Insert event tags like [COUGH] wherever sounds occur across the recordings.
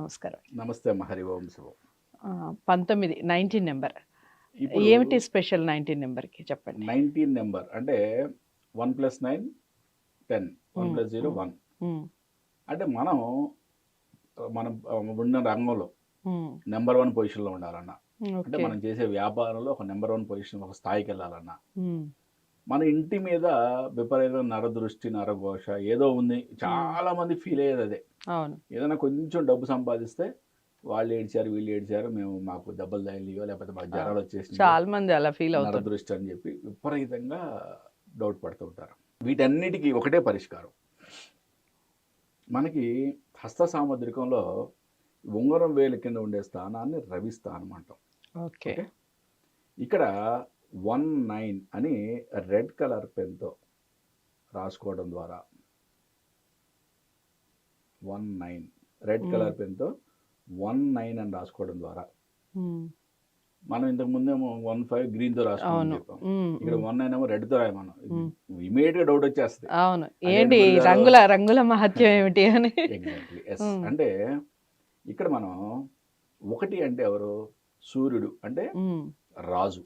నమస్కారం. నమస్తే అమ్మ హరి ఓం ఆ, పంతొమ్మిది నైన్టీన్ నెంబర్. ఏమిటి స్పెషల్ నైన్టీన్ నెంబర్కి చెప్పండి? నైన్టీన్ నెంబర్ అంటే one plus nine ten one. Plus zero. One. అంటే మనం మనం ఉన్న రంగంలో నెంబర్ వన్ పొజిషన్లో ఉండాలన్న. అంటే మనం చేసే వ్యాపారంలో ఒక నెంబర్ వన్ పొజిషన్ ఒక స్థాయికి వెళ్ళాలన్న. మన ఇంటి మీద విపరీతమైన నరదృష్టి నరఘోష ఏదో ఉంది. చాలా మంది ఫీల్ అయ్యేది అదే. ఏదైనా కొంచెం డబ్బు సంపాదిస్తే వాళ్ళు ఏడ్చారు వీళ్ళు ఏడ్చారు మేము మాకు దెబ్బలు తగిలియో లేకపోతే మాకు జ్వరాలు వచ్చేసి చాలా మంది అలా ఫీల్ అవుతారు. నరదృష్టి అని చెప్పి విపరీతంగా డౌట్ పడుతూ ఉంటారు. వీటన్నిటికీ ఒకటే పరిష్కారం. మనకి హస్త సాముద్రికంలో ఉంగరం వేలు కింద ఉండే స్థానాన్ని రవి స్థానం అంటాం ఓకే. ఇక్కడ వన్ నైన్ అని రెడ్ కలర్ పెన్తో రాసుకోవడం ద్వారా. One nine. రెడ్. కలర్ పెన్తో వన్ నైన్ అని రాసుకోవడం ద్వారా. మనం ఇంతకు ముందేమో వన్ ఫైవ్ అవును. చెప్పాం. ఉమ్, ఇక్కడ వన్ నైన్ ఏమో రెడ్తో రాయమను Hmm. ఇమీడియట్గా డౌట్ వచ్చేస్తుంది. అవును. ఏంటి రంగుల రంగుల మహత్యం ఏమిటి అని? Exactly yes. అంటే ఇక్కడ మనం ఒకటి అంటే ఎవరు? సూర్యుడు అంటే రాజు.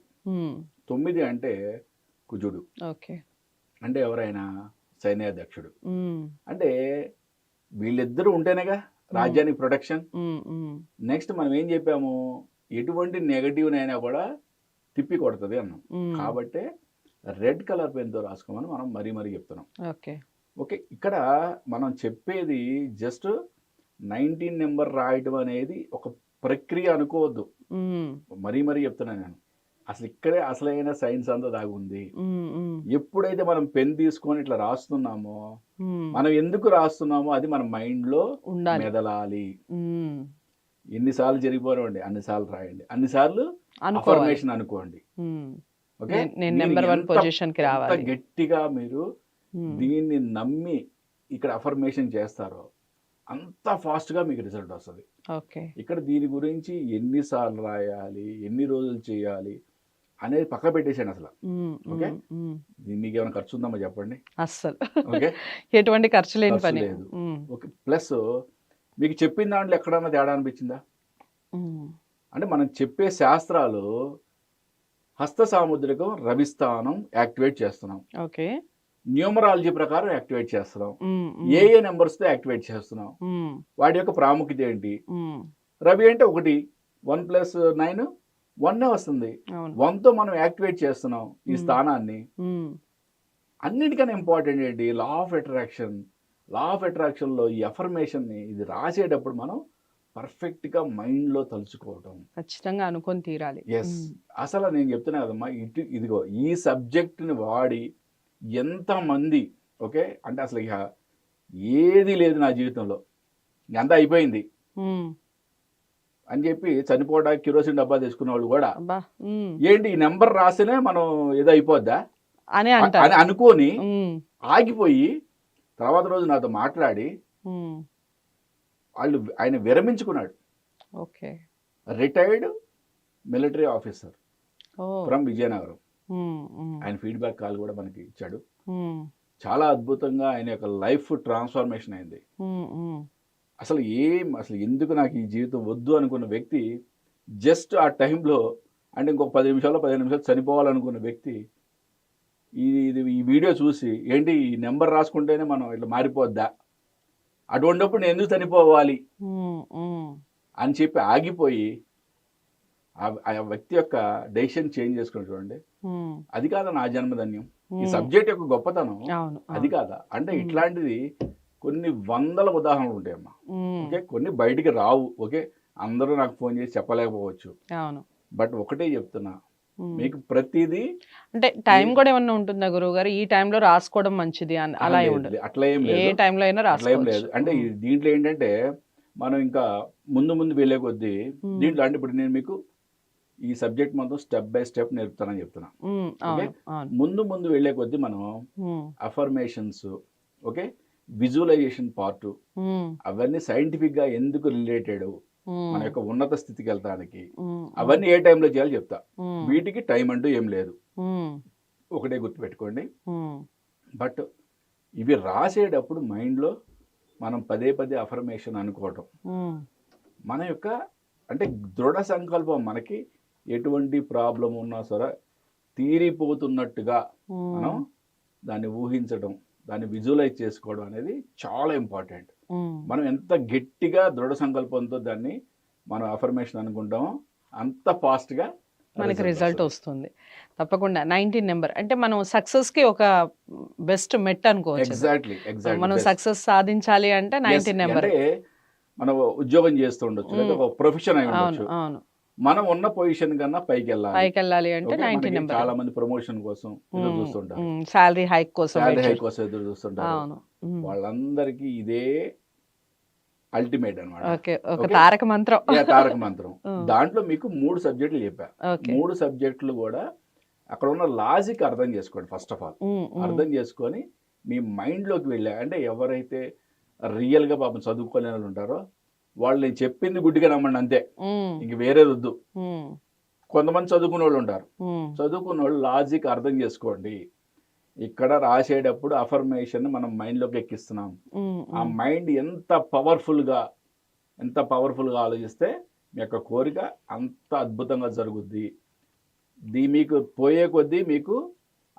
తొమ్మిది అంటే కుజుడు. ఓకే. అంటే ఎవరైనా సైన్యాధ్యక్షుడు. అంటే వీళ్ళిద్దరూ ఉంటేనేగా రాజ్యానికి ప్రొటెక్షన్. నెక్స్ట్ మనం ఏం చెప్పాము? ఎటువంటి నెగటివ్ అయినా కూడా తిప్పి కొడుతుంది అన్నాం. కాబట్టి రెడ్ కలర్ పెన్తో రాసుకోమని మనం మరీ మరీ చెప్తున్నాం. ఓకే. ఓకే ఇక్కడ మనం చెప్పేది జస్ట్ నైన్టీన్ నెంబర్ రాయడం అనేది ఒక ప్రక్రియ అనుకోవద్దు. మరీ మరీ చెప్తున్నాను నేను. అసలు ఇక్కడే అసలైన సైన్స్ అంతా దాగుంది. ఎప్పుడైతే మనం పెన్ తీసుకొని ఇట్లా రాస్తున్నామో మనం ఎందుకు రాస్తున్నామో అది మన మైండ్లో ఉండాలి. మెదలాలి. ఎన్నిసార్లు జరిగిపోనివ్వండి అన్నిసార్లు రాయండి. అన్నిసార్లు అనుకోవాలి. అఫర్మేషన్ అనుకోండి. ఓకే? నెంబర్ వన్ పొజిషన్కి రావాలి. గట్టిగా మీరు దీన్ని నమ్మి ఇక్కడ అఫర్మేషన్ చేస్తారో అంత ఫాస్ట్గా మీకు రిజల్ట్ వస్తుంది. ఇక్కడ దీని గురించి ఎన్నిసార్లు రాయాలి ఎన్ని రోజులు చేయాలి అనేది పక్క పెట్టేసాను అసలు. ఓకే? మీకు ఏమైనా ఖర్చు ఉందమ్మా చెప్పండి. అస్సలు. ఓకే? ఎటువంటి ఖర్చు లేని పని. లేదు. ఓకే. ప్లస్ మీకు చెప్పిన దాంట్లో ఎక్కడన్నా తేడా అనిపించిందా? అంటే మనం చెప్పే శాస్త్రాలు హస్త సాముద్రికం రవిస్థానం యాక్టివేట్ చేస్తున్నాం. ఓకే. న్యూమరాలజీ ప్రకారం యాక్టివేట్ చేస్తున్నాం. ఏ ఏ నెంబర్స్తో యాక్టివేట్ చేస్తున్నాం. వాటి యొక్క ప్రాముఖ్యత ఏంటి? రవి అంటే ఒకటి. వన్ ప్లస్ నైన్ వన్నే వస్తుంది. అవును. వన్తో మనం యాక్టివేట్ చేస్తున్నాం ఈ. స్థానాన్ని. అన్నిటికన్నా ఇంపార్టెంట్ ఏంటి? Law of attraction. Law of అట్రాక్షన్లో ఈ అఫర్మేషన్ని ఇది రాసేటప్పుడు మనం పర్ఫెక్ట్గా మైండ్లో తలుచుకోవటం. ఖచ్చితంగా అనుకొని తీరాలి. ఎస్ అసలు నేను చెప్తున్నా కదమ్మా ఇటు ఇదిగో ఈ సబ్జెక్ట్ని వాడి ఎంతమంది ఓకే? అంటే అసలు ఇక ఏది లేదు నా జీవితంలో. అంతా అయిపోయింది. అని చెప్పి చనిపోవడానికి కిరోసిన్ డబ్బా తెచ్చుకున్న వాళ్ళు కూడా ఏంటి ఈ నెంబర్ రాస్తేనే మనం ఏదో అయిపోద్దా అని అని అనుకొని ఆగిపోయి తర్వాత రోజు నాతో మాట్లాడి వాళ్ళు ఆయన విరమించుకున్నాడు. Okay. Retired military officer from Vizianagaram. ఆయన ఫీడ్బ్యాక్ కాల్ కూడా మనకి ఇచ్చాడు. చాలా అద్భుతంగా ఆయన యొక్క లైఫ్ ట్రాన్స్ఫర్మేషన్ అయింది. అసలు ఏం అసలు ఎందుకు నాకు ఈ జీవితం వద్దు అనుకున్న వ్యక్తి జస్ట్ ఆ టైంలో అంటే ఇంకొక పది నిమిషాలు పదిహేను నిమిషాలు చనిపోవాలనుకున్న వ్యక్తి ఈ ఇది ఈ వీడియో చూసి ఏంటి ఈ నెంబర్ రాసుకుంటేనే మనం ఇట్లా మారిపోద్దా? అటువంటిప్పుడు నేను ఎందుకు చనిపోవాలి? అని చెప్పి ఆగిపోయి ఆ- వ్యక్తి యొక్క డెసిషన్ చేంజ్ చేసుకుని చూడండి. అది కాదా నా జన్మధన్యం. ఈ సబ్జెక్ట్ యొక్క గొప్పతనం అది. కాదా? అంటే. ఇట్లాంటిది కొన్ని వందల ఉదాహరణలు ఉంటాయమ్మా. ఓకే కొన్ని బయటికి రావు. ఓకే అందరూ నాకు ఫోన్ చేసి చెప్పలేకపోవచ్చు. అవును. బట్ ఒకటే చెప్తున్నా. మీకు ప్రతిదీ అంటే టైం కూడా ఏమన్నా ఉంటుందా గురువు గారు ఈ టైంలో రాసుకోవడం మంచిది అని అలా ఉండదు అట్లా ఏం ఏ లేదు టైంలో అయినా అట్లా ఏం లేదు. అంటే దీంట్లో ఏంటంటే మనం ఇంకా ముందు ముందు వెళ్ళే కొద్దీ. దీంట్లో అంటే ఇప్పుడు నేను మీకు ఈ సబ్జెక్ట్ మొత్తం స్టెప్ బై స్టెప్ నేర్పుతానని చెప్తున్నా. ముందు ముందు వెళ్ళే కొద్దీ మనం అఫర్మేషన్స్ ఓకే విజువలైజేషన్ పార్ట్ అవన్నీ scientific గా ఎందుకు రిలేటెడ్ మన యొక్క ఉన్నత స్థితికి వెళ్తానికి అవన్నీ ఏ టైంలో చేయాలో చెప్తా. వీటికి టైం అంటూ ఏం లేదు. ఒకటే గుర్తుపెట్టుకోండి. బట్ ఇవి రాసేటప్పుడు మైండ్లో మనం పదే పదే అఫర్మేషన్ అనుకోవటం. మన యొక్క అంటే దృఢ సంకల్పం మనకి ఎటువంటి ప్రాబ్లం ఉన్నా సరే తీరిపోతున్నట్టుగా మనం దాన్ని ఊహించడం దాన్ని విజువలైజ్ చేసుకోవడం అనేది చాలా ఇంపార్టెంట్. మనం ఎంత గట్టిగా దృఢ సంకల్పంతో దాన్ని మనం అఫర్మేషన్ అనుకుంటామో అంత ఫాస్ట్గా మనకి రిజల్ట్ వస్తుంది. తప్పకుండా. నైన్టీన్ నెంబర్ అంటే మనం సక్సెస్కి ఒక బెస్ట్ మెట్ అనుకోవచ్చు. ఎగ్జాక్ట్లీ మనం సక్సెస్ సాధించాలి అంటే నైన్టీన్ నెంబర్ మనం ఉద్యోగం చేస్తూ ఉండొచ్చు లేదా ఒక ప్రొఫెషన్ అయి ఉండొచ్చు. మనం ఉన్న పొజిషన్ కన్నా పైకి వెళ్ళాలి పైకి వెళ్ళాలి అంటే నెంబర్ చాలా మంది ప్రమోషన్ కోసం ఎదురు చూస్తుంటారు శాలరీ హైక్ కోసం శాలరీ wait హై చేస్తూ- కోసం ఎదురు చూస్తుంటారు. వాళ్ళందరికీ ఇదే అల్టిమేట్ అనమాట? తారక మంత్రం. తారక మంత్రం. [LAUGHS] దాంట్లో మీకు మూడు సబ్జెక్టులు చెప్పా. మూడు సబ్జెక్టులు కూడా అక్కడ ఉన్న లాజిక్ అర్థం చేసుకోండి ఫస్ట్ ఆఫ్ ఆల్. అర్థం చేసుకొని మీ మైండ్లోకి వెళ్ళా. అంటే ఎవరైతే రియల్గా పాపం చదువుకోలేని వాళ్ళు ఉంటారో వాళ్ళు నేను చెప్పింది గుడ్డిగా నమ్మండి అంతే. ఇంక వేరేది వద్దు. కొంతమంది చదువుకున్న వాళ్ళు ఉంటారు. చదువుకున్న వాళ్ళు లాజిక్ అర్థం చేసుకోండి. ఇక్కడ రాసేటప్పుడు అఫర్మేషన్ మనం మైండ్లోకి ఎక్కిస్తున్నాం. ఉమ్, ఆ. మైండ్ ఎంత పవర్ఫుల్గా ఎంత పవర్ఫుల్గా ఆలోచిస్తే మీ యొక్క కోరిక అంత అద్భుతంగా జరుగుద్ది. దీ మీకు పోయే కొద్దీ మీకు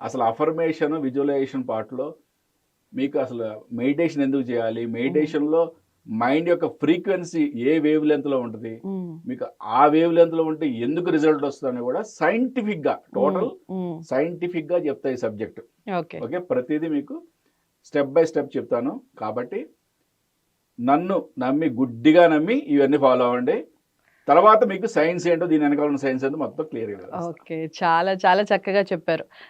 అసలు అఫర్మేషన్ విజువలైజేషన్ పార్ట్లో మీకు అసలు మెడిటేషన్ ఎందుకు చేయాలి? మెడిటేషన్లో మైండ్ యొక్క ఫ్రీక్వెన్సీ ఏ వేవ్ లెంత్లో ఉంటుంది మీకు ఆ వేవ్ లెంత్లో ఉంటే ఎందుకు రిజల్ట్ వస్తుందని కూడా సైంటిఫిక్గా టోటల్ సైంటిఫిక్గా చెప్తాయి సబ్జెక్ట్. ఓకే. ఓకే? ప్రతిదీ మీకు స్టెప్ బై స్టెప్ చెప్తాను. కాబట్టి నన్ను నమ్మి గుడ్డిగా నమ్మి ఇవన్నీ ఫాలో అవ్వండి. తర్వాత మీకు సైన్స్ ఏంటో దీని వెనకాల సైన్స్ ఏంటో మొత్తం క్లియర్గా ఓకే. చాలా చాలా చక్కగా చెప్పారు.